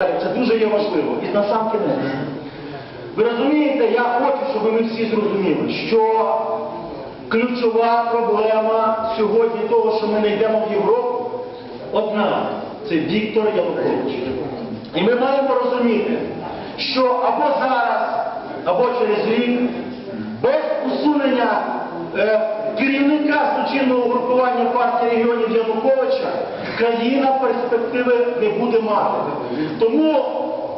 Це дуже є важливо. І на сам кінець. Ви розумієте, я хочу, щоб ми всі зрозуміли, що ключова проблема сьогодні того, що ми не йдемо в Європу, одна це Віктор Янукович. І ми маємо розуміти, що або зараз, або через рік, без усунення е, керівника злочинного групування партії регіонів Януковича країна перспективи не буде мати. Тому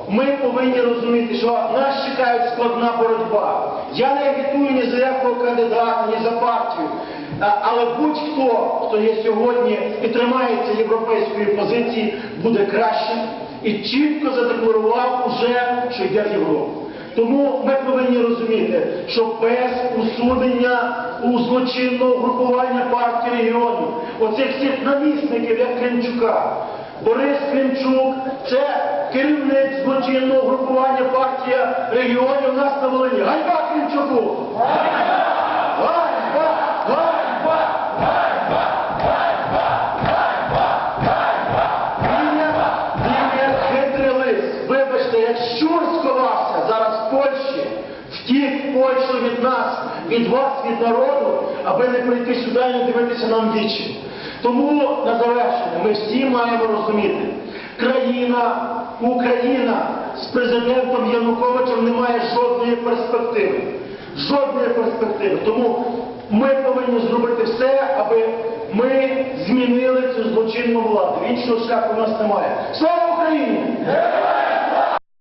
ми повинні розуміти, що нас чекає складна боротьба. Я не агітую ні за якого кандидата, ні за партію. Але будь-хто, хто є сьогодні і тримається європейської позиції, буде кращим і чітко задекларував уже, що йде в Європу. Тому ми повинні розуміти, що без усунення у злочинного групування регіонів, оцих всіх намісників, як Климчука, Борис Климчук, це керівник злочинного групування партія регіонів у нас на Волині. Ганьба Климчуку! Ганьба! Ганьба! Він є- він є хитрий. Вибачте, як щур сховався зараз Польщі, втік Польщу від нас, від вас, від народу, аби не прийти сюди і не дивитися нам вічі. Тому на завершення ми всі маємо розуміти, країна, Україна з президентом Януковичем не має жодної перспективи. Жодної перспективи. Тому ми повинні зробити все, аби ми змінили цю злочинну владу. Іншого шляху у нас немає. Слава Україні!